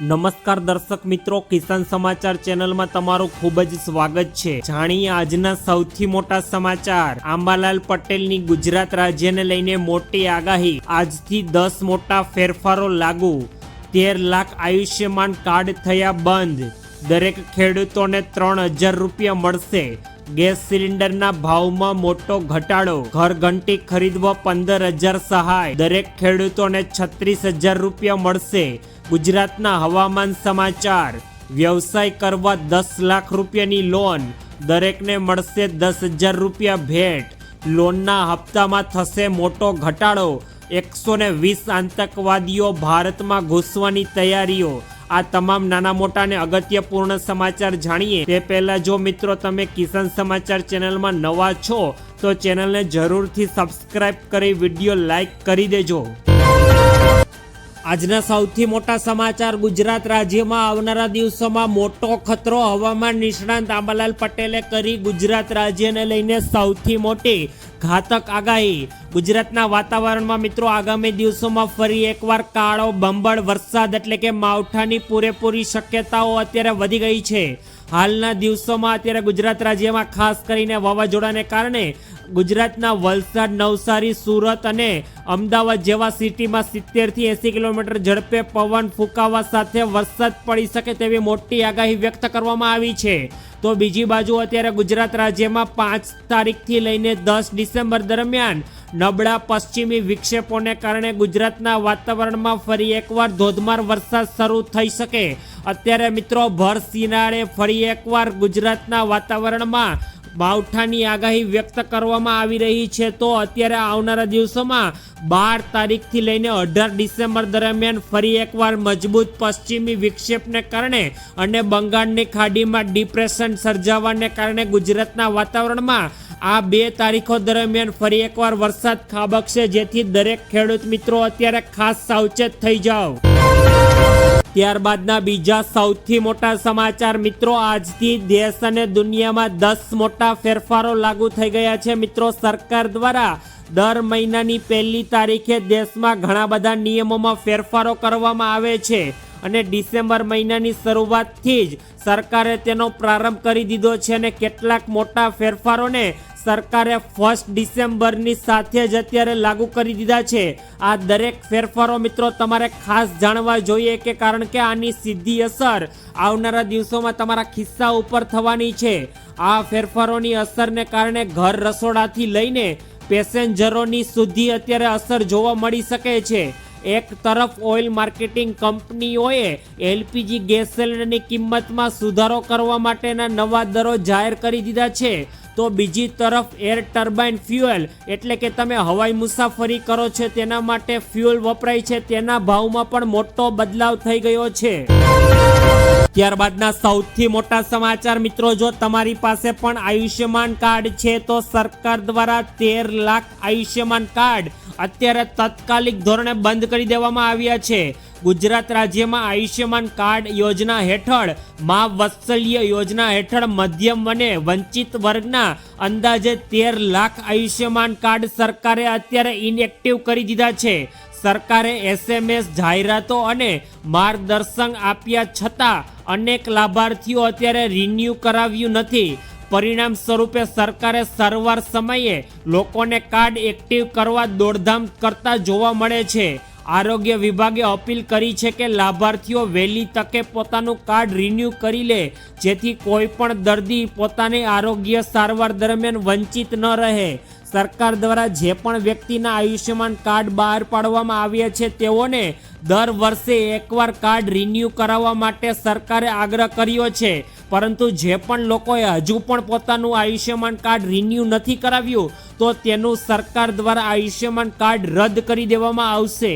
નમસ્કાર દર્શક મિત્રો, કિસાન સમાચાર ચેનલમાં તમારું ખૂબ જ સ્વાગત છે. જાણીએ આજના સૌથી મોટા સમાચાર. આંબાલાલ પટેલની ગુજરાત રાજ્યને લઈને મોટી આગાહી. આજથી દસ મોટા ફેરફારો લાગુ. તેર લાખ આયુષ્યમાન કાર્ડ થયા બંધ. દરેક ખેડૂતોને ત્રણ હજાર રૂપિયા મળશે. ગેસ સિલિન્ડરના ભાવમાં મોટો ઘટાડો. ઘર ઘંટી ખરીદવા પંદર હજાર સહાય. દરેક ખેડૂતોને છત્રીસ હજાર રૂપિયા મળશે. ગુજરાતના હવામાન સમાચાર. વ્યવસાય કરવા દસ લાખ રૂપિયાની લોન. દરેકને મળશે દસ હજાર રૂપિયા ભેટ. લોનના હપ્તામાં થશે મોટો ઘટાડો. એકસો ને વીસ આતંકવાદીઓ ભારતમાં ઘૂસવાની તૈયારીઓ. આ તમામ નાના મોટા અને અગત્યપૂર્ણ સમાચાર જાણીએ. તે પહેલાં જો મિત્રો તમે કિસાન સમાચાર ચેનલમાં નવા છો, તો ચેનલને જરૂરથી સબસ્ક્રાઇબ કરી વીડિયો લાઈક કરી દેજો. આજના સૌથી મોટા સમાચાર ગુજરાત રાજ્યમાં આવનારા દિવસોમાં મોટો ખતરો હવામાન નિષ્ણાંત આંબાલાલ પટેલે કરી ગુજરાત રાજ્યને લઈને સૌથી મોટી ઘાતક આગાહી. ગુજરાતના વાતાવરણમાં મિત્રો આગામી દિવસોમાં ફરી એકવાર કાળો બંબળ, વરસાદ એટલે કે માવઠાની પૂરેપૂરી શક્યતાઓ અત્યારે વધી ગઈ છે. હાલના દિવસોમાં અત્યારે ગુજરાત રાજ્યમાં ખાસ કરીને વાવાઝોડાને કારણે ગુજરાતના વલસાડ, નવસારી, સુરત અને અમદાવાદ જેવા સિટીમાં સિત્તેરથી એંસી કિલોમીટર ઝડપે પવન ફૂંકાવા સાથે વરસાદ પડી શકે તેવી મોટી આગાહી વ્યક્ત કરવામાં આવી છે. તો બીજી બાજુ અત્યારે ગુજરાત રાજ્યમાં પાંચ તારીખથી લઈને દસ ડિસેમ્બર દરમિયાન નબળા પશ્ચિમી વિક્ષેપોને કારણે ગુજરાતના વાતાવરણમાં ફરી એકવાર ધોધમાર વરસાદ શરૂ થઈ શકે. અત્યારે મિત્રો ભર સિનારે ફરી એકવાર ગુજરાતના વાતાવરણમાં માવઠાની આગાહી વ્યક્ત કરવામાં આવી રહી છે, તો અત્યારે આવનારા દિવસોમાં બાર તારીખથી લઈને અઢાર ડિસેમ્બર દરમિયાન ફરી એકવાર મજબૂત પશ્ચિમી વિક્ષેપને કારણે અને બંગાળની ખાડીમાં ડિપ્રેશન સર્જાવાને કારણે ગુજરાતના વાતાવરણમાં આ બે તારીખો દરમિયાન ફરી એકવાર વરસાદ ખાબકશે, જેથી દરેક ખેડૂત મિત્રો અત્યારે ખાસ સાવચેત થઈ જાઓ. ત્યારબાદના બીજા સૌથી મોટા સમાચાર મિત્રો, આજથી દેશ અને દુનિયામાં દસ મોટા ફેરફારો લાગુ થઈ ગયા છે. મિત્રો, સરકાર દ્વારા દર મહિનાની પહેલી તારીખે દેશમાં ઘણા બધા નિયમોમાં ફેરફારો કરવામાં આવે છે અને ડિસેમ્બર મહિનાની શરૂઆતથી જ સરકારે તેનો પ્રારંભ કરી દીધો છે અને કેટલાક મોટા ફેરફારોને સરકારે ફર્સ્ટ ડિસેમ્બરની સાથે જ અત્યારે લાગુ કરી દીધા છે. આ દરેક ફેરફારો મિત્રો તમારે ખાસ જાણવા જોઈએ કે કારણ કે આની સીધી અસર આવનારા દિવસોમાં તમારા ખિસ્સા ઉપર થવાની છે. આ ફેરફારોની અસરને કારણે ઘર રસોડાથી લઈને પેસેન્જરોની સુધી અત્યારે અસર જોવા મળી શકે છે. એક તરફ ઓઇલ માર્કેટિંગ કંપનીઓએ એલપીજી ગેસ સિલિન્ડરની કિંમતમાં સુધારો કરવા માટેના નવા દરો જાહેર કરી દીધા છે. તો બીજી તરફ એર ટર્બાઇન ફ્યુએલ, એટલે કે તમે હવાઈ મુસાફરી કરો છો તેના માટે ફ્યુઅલ વપરાય છે, તેના ભાવમાં પણ મોટો બદલાવ થઈ ગયો છે. ત્યારબાદના સૌથી મોટા સમાચાર, મિત્રો, જો તમારી પાસે પણ આયુષ્યમાન કાર્ડ છે, તો સરકાર દ્વારા તેર લાખ આયુષ્યમાન કાર્ડ અત્યારે તાત્કાલિક ધોરણે બંધ કરી દેવામાં આવ્યા છે. ગુજરાત રાજ્યમાં આયુષ્યમાન કાર્ડ યોજના હેઠળ મા વત્સલ્ય યોજના હેઠળ મધ્યમ અને વંચિત વર્ગના અંદાજે તેર લાખ આયુષ્યમાન કાર્ડ સરકારે અત્યારે ઇનએક્ટિવ કરી દીધા છે. સરકારે એસએમએસ જાહેરાતો અને માર્ગદર્શન આપ્યા છતાં અનેક લાભાર્થીઓ અત્યારે રિન્યૂ કરાવ્યું નથી. પરિણામ સ્વરૂપે સરકારે સારવાર સમયે લોકોને કાર્ડ એક્ટિવ કરવા દોડધામ કરતા જોવા મળે છે. આરોગ્ય વિભાગે અપીલ કરી છે કે લાભાર્થીઓ વહેલી તકે પોતાનું કાર્ડ રિન્યૂ કરી લે, જેથી કોઈ પણ દર્દી પોતાની આરોગ્ય સારવાર દરમિયાન વંચિત ન રહે. સરકાર દ્વારા જે પણ વ્યક્તિના આયુષ્યમાન કાર્ડ બહાર પાડવામાં આવ્યા છે, તેઓને દર વર્ષે એકવાર કાર્ડ રિન્યૂ કરાવવા માટે સરકારે આગ્રહ કર્યો છે. પરંતુ જે પણ લોકોએ હજુ પણ પોતાનું આયુષ્યમાન કાર્ડ રિન્યૂ નથી કરાવ્યું, તો તેનું સરકાર દ્વારા આયુષ્યમાન કાર્ડ રદ કરી દેવામાં આવશે.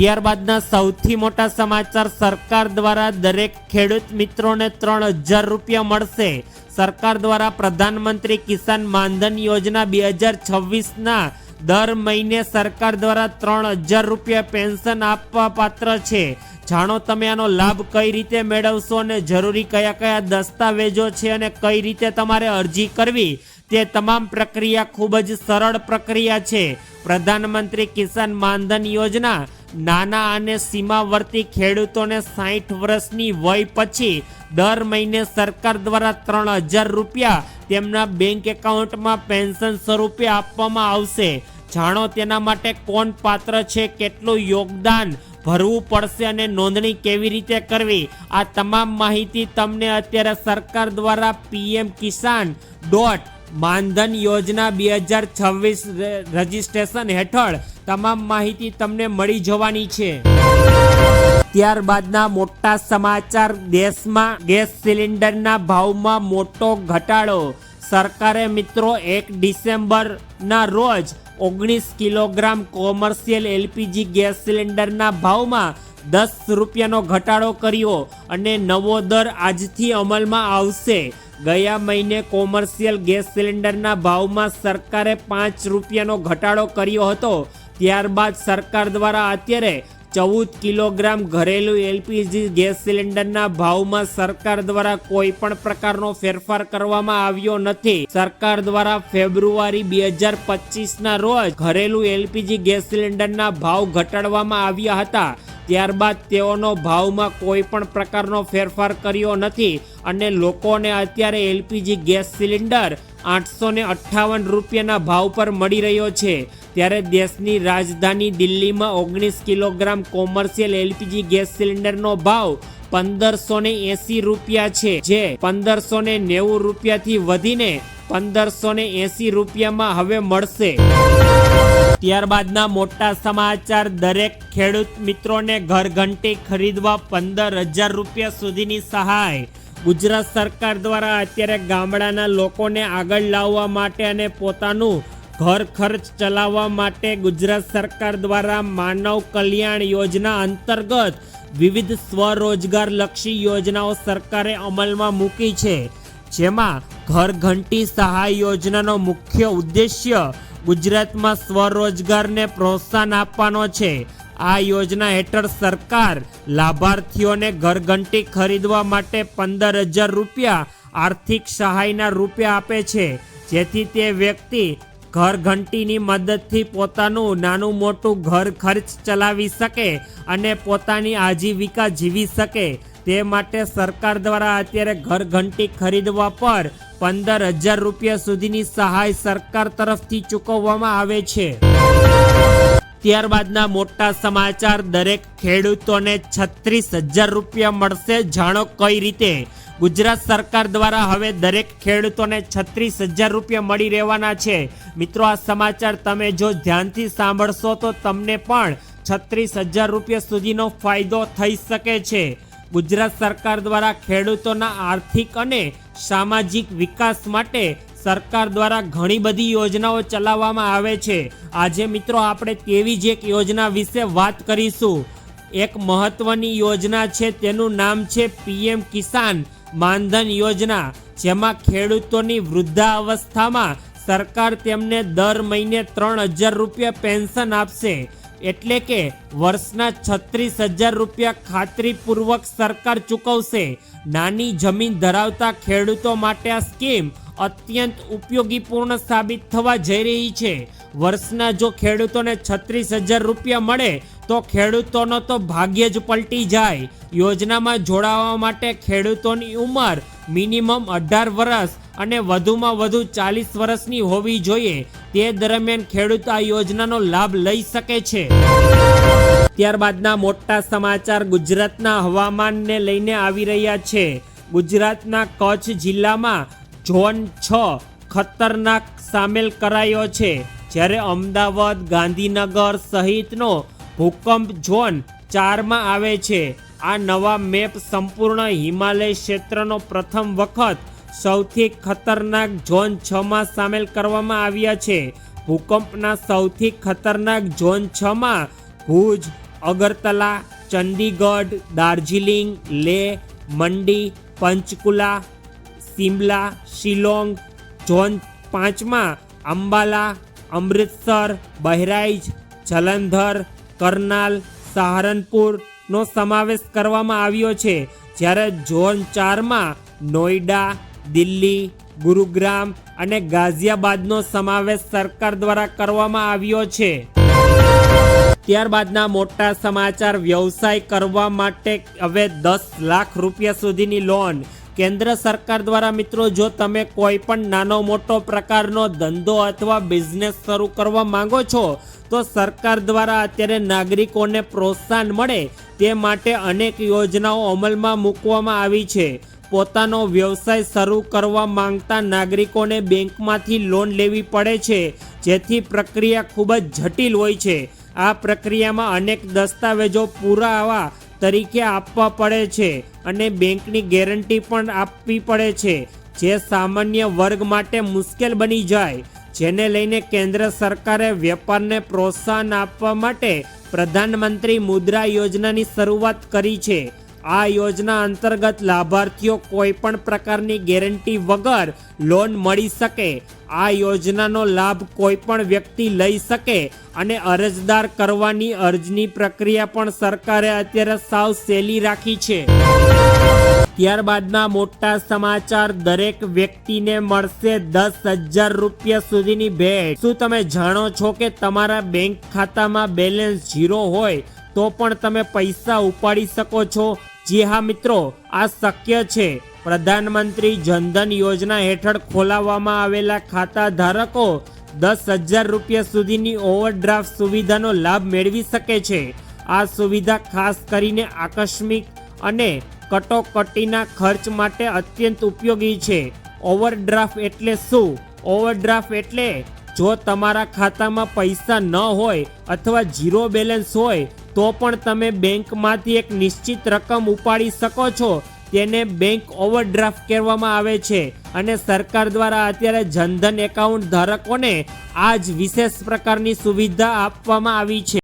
ત્યારબાદના સૌથી મોટા સમાચાર સરકાર દ્વારા દરેક ખેડૂત મિત્રોને ત્રણ હજાર રૂપિયા મળશે. સરકાર દ્વારા પ્રધાનમંત્રી કિસાન માનધન યોજના બે હજાર છવ્વીસના દર મહિને સરકાર દ્વારા ત્રણ હજાર રૂપિયા પેન્શન આપવા પાત્ર છે. જાણો તમે આનો લાભ કઈ રીતે મેળવશો અને જરૂરી કયા કયા દસ્તાવેજો છે અને કઈ રીતે તમારે અરજી કરવી તે તમામ પ્રક્રિયા ખૂબ જ સરળ પ્રક્રિયા છે. પ્રધાનમંત્રી કિસાન માનધન યોજના નાના અને સીમાવર્તી ખેડૂતોને સાઠ વર્ષની વય પછી દર મહિને સરકાર દ્વારા ત્રણ હજાર રૂપિયા તેમના બેંક એકાઉન્ટમાં પેન્શન સ્વરૂપે આપવામાં આવશે. જાણો તેના માટે કોણ પાત્ર છે, કેટલું યોગદાન ભરવું પડશે અને નોંધણી કેવી રીતે કરવી? આ તમામ માહિતી તમને અત્યારે સરકાર દ્વારા પીએમ કિસાન ડોટ માનધન યોજના બે હજાર છવ્વીસ રજિસ્ટ્રેશન હેઠળ તમામ માહિતી તમને મળી જવાની છે. ત્યારબાદના મોટા સમાચાર, દેશમાં ગેસ સિલિન્ડરના ભાવમાં મોટો ઘટાડો. સરકારે મિત્રો એક ડિસેમ્બરના રોજ ઓગણીસ કિલોગ્રામ કોમર્શિયલ એલપીજી ગેસ સિલિન્ડરના ભાવમાં દસ રૂપિયાનો ઘટાડો કર્યો અને નવો દર આજથી અમલમાં આવશે. ગયા મહિને કોમર્શિયલ ગેસ સિલિન્ડરના ભાવમાં સરકારે પાંચ રૂપિયાનો ઘટાડો કર્યો હતો. ત્યારબાદ સરકાર દ્વારા અત્યારે ચૌદ કિલોગ્રામ ઘરેલું એલપીજી ગેસ સિલિન્ડરના ભાવમાં સરકાર દ્વારા કોઈ પણ પ્રકારનો ફેરફાર કરવામાં આવ્યો નથી. સરકાર દ્વારા ફેબ્રુઆરી બે હજાર પચીસના રોજ ઘરેલું એલપીજી ગેસ સિલિન્ડરના ભાવ ઘટાડવામાં આવ્યા હતા. ત્યારબાદ તેઓનો ભાવમાં કોઈ પણ પ્રકારનો ફેરફાર કર્યો નથી અને લોકોને અત્યારે એલપીજી ગેસ સિલિન્ડર આઠસો ને અઠ્ઠાવન રૂપિયાના ભાવ પર મળી રહ્યો છે. ત્યારે દેશની રાજધાની દિલ્હીમાં ઓગણીસ કિલોગ્રામ કોમર્શિયલ એલપીજી ગેસ સિલિન્ડરનો ભાવ પંદરસો ને એસી રૂપિયા છે, જે પંદરસો ને નેવું રૂપિયાથી વધીને પંદરસો ને એસી રૂપિયામાં હવે મળશે. ત્યારબાદના મોટા સમાચાર, દરેક ખેડૂત મિત્રોને ઘરઘંટી ખરીદવા પંદર હજાર રૂપિયા સુધીની સહાય. ગુજરાત સરકાર દ્વારા અત્યારે ગામડાના લોકોને આગળ લાવવા માટે અને પોતાનું ઘર ખર્ચ ચલાવવા માટે ગુજરાત સરકાર દ્વારા માનવ કલ્યાણ યોજના અંતર્ગત વિવિધ સ્વરોજગાર લક્ષી યોજનાઓ સરકારે અમલમાં મૂકી છે. જેમાં ઘર ઘંટી સહાય યોજનાનો મુખ્ય ઉદ્દેશ્ય ગુજરાતમાં સ્વરોજગારને પ્રોત્સાહન આપવાનો છે. આ યોજના હેઠળ સરકાર લાભાર્થીઓને ઘરઘંટી ખરીદવા માટે પંદર હજાર રૂપિયા આર્થિક સહાયના રૂપે આપે છે. જેથી તે વ્યક્તિ ઘર ઘંટીની મદદથી પોતાનું નાનું મોટું ઘર ખર્ચ ચલાવી શકે અને પોતાની આજીવિકા જીવી શકે. તે માટે સરકાર દ્વારા અત્યારે ઘર ઘંટી ખરીદવા પર પંદર હજાર રૂપિયા સુધીની સહાય સરકાર તરફથી ચૂકવવામાં આવે છે. ત્યારબાદના મોટા સમાચાર, દરેક ખેડૂતોને છત્રીસ હજાર રૂપિયા મળશે. જાણો કઈ રીતે? ગુજરાત સરકાર દ્વારા હવે દરેક ખેડૂતોને છત્રીસ હજાર રૂપિયા મળી રહેવાના છે. મિત્રો, આ સમાચાર તમે જો ધ્યાનથી સાંભળશો તો તમને પણ છત્રીસ હજાર રૂપિયા સુધીનો ફાયદો થઈ શકે છે. ગુજરાત સરકાર દ્વારા ખેડૂતોના આર્થિક અને સામાજિક વિકાસ માટે સરકાર દ્વારા ઘણી બધી યોજનાઓ ચલાવવામાં આવે છે. આજે મિત્રો, આપણે તેવી જ એક યોજના વિશે વાત કરીશું. એક મહત્વની યોજના છે, તેનું નામ છે પીએમ કિસાન માનધન યોજના, જેમાં ખેડૂતોની વૃદ્ધાવસ્થામાં સરકાર તેમને દર મહિને ત્રણ હજાર રૂપિયા પેન્શન આપશે. એટલે કે વર્ષના છત્રીસ હજાર રૂપિયા ખાતરીપૂર્વક સરકાર ચૂકવશે. નાની જમીન ધરાવતા ખેડૂતો માટે આ સ્કીમ અત્યંત ઉપયોગીપૂર્ણ સાબિત થવા જઈ રહી છે. વર્ષના જો ખેડૂતોને છત્રીસ હજાર રૂપિયા મળે તો ખેડૂતોનો તો ભાગ્ય જ પલટી જાય. યોજનામાં જોડાવા માટે ખેડૂતોની ઉંમર મિનિમમ અઢાર વર્ષ અને વધુમાં વધુ ચાલીસ વર્ષની હોવી જોઈએ. તે દરમિયાન ખેડૂત આ યોજનાનો લાભ લઈ શકે છે. ત્યારબાદના મોટા સમાચાર ગુજરાતના હવામાનને લઈને આવી રહ્યા છે. ગુજરાતના કચ્છ જિલ્લામાં ઝોન છ ખતરનાક સામેલ કરાયો છે. જ્યારે અમદાવાદ, ગાંધીનગર સહિતનો ભૂકંપ ઝોન ચારમાં આવે છે. આ નવા મેપ સંપૂર્ણ હિમાલય ક્ષેત્રનો પ્રથમ વખત સૌથી ખતરનાક ઝોન છમાં સામેલ કરવામાં આવ્યા છે. ભૂકંપના સૌથી ખતરનાક ઝોન છમાં ભુજ, અગરતલા ચંદીગઢ દાર્જિલિંગ લેહ મંડી, પંચકુલા, સિમલા, શિલોંગ ઝોન પાંચમાં અંબાલા, અમૃતસર બહરાઇચ જલંધર કરનાલ સહારનપુરનો સમાવેશ કરવામાં આવ્યો છે. જ્યારે ઝોન ચારમાં નોઈડા, દિલ્હી, ગુરુગ્રામ અને ગાઝિયાબાદનો સમાવેશ સરકાર દ્વારા કરવામાં આવ્યો છે. ત્યારબાદના મોટા સમાચાર વ્યવસાય કરવા માટે હવે દસ લાખ રૂપિયા સુધીની લોન કેન્દ્ર સરકાર દ્વારા મિત્રો, જો તમે કોઈ પણ નાનો મોટો પ્રકારનો ધંધો અથવા બિઝનેસ શરૂ કરવા માંગો છો, તો સરકાર દ્વારા અત્યારે નાગરિકોને પ્રોત્સાહન મળે તે માટે અનેક યોજનાઓ અમલમાં મૂકવામાં આવી છે. પોતાનો વ્યવસાય શરૂ કરવા માંગતા નાગરિકોને બેંકમાંથી લોન લેવી પડે છે, જેથી પ્રક્રિયા ખૂબ જ જટિલ હોય છે. આ પ્રક્રિયામાં અનેક દસ્તાવેજો પુરાવા તરીકે આપવા પડે છે અને બેંકની ગેરંટી પણ આપવી પડે છે, જે સામાન્ય વર્ગ માટે મુશ્કેલ બની જાય, જેને લઈને કેન્દ્ર સરકારે વેપારને પ્રોત્સાહન આપવા માટે પ્રધાનમંત્રી મુદ્રા યોજનાની શરૂઆત કરી છે. આ યોજના અંતર્ગત લાભાર્થીઓ કોઈ પણ પ્રકારની ગેરંટી વગર લોન મળી શકે. આ યોજનાનો લાભ કોઈ પણ વ્યક્તિ લઈ શકે અને અરજદાર કરવાની અરજની પ્રક્રિયા પણ સરકારે અત્યારે સાવ સહેલી રાખી છે. ત્યારબાદના મોટા સમાચાર, દરેક વ્યક્તિને મળશે દસ હજાર રૂપિયા સુધીની ભેટ. શું તમે જાણો છો કે તમારા બેંક ખાતામાં બેલેન્સ ઝીરો હોય તો પણ તમે પૈસા ઉપાડી શકો છો. જી હા, મિત્રો, આ શક્ય છે. પ્રધાનમંત્રી જનધન યોજના હેઠળ ખોલાવવામાં આવેલા ખાતા ધારકો દસ હજાર રૂપિયા સુધીની ઓવરડ્રાફ્ટ સુવિધાનો લાભ મેળવી શકે છે. આ સુવિધા ખાસ કરીને આકસ્મિક અને કટોકટીના ખર્ચ માટે અત્યંત ઉપયોગી છે. ઓવરડ્રાફ્ટ એટલે શું? ઓવરડ્રાફ્ટ એટલે જો તમારા ખાતામાં પૈસા ન હોય અથવા ઝીરો બેલેન્સ હોય, તો પણ તમે બેંકમાંથી એક નિશ્ચિત રકમ ઉપાડી શકો છો. તેને બેંક ઓવરડ્રાફ્ટ કહેવામાં આવે છે અને સરકાર દ્વારા અત્યારે જનધન એકાઉન્ટ ધારકોને આ જ વિશેષ પ્રકારની સુવિધા આપવામાં આવી છે.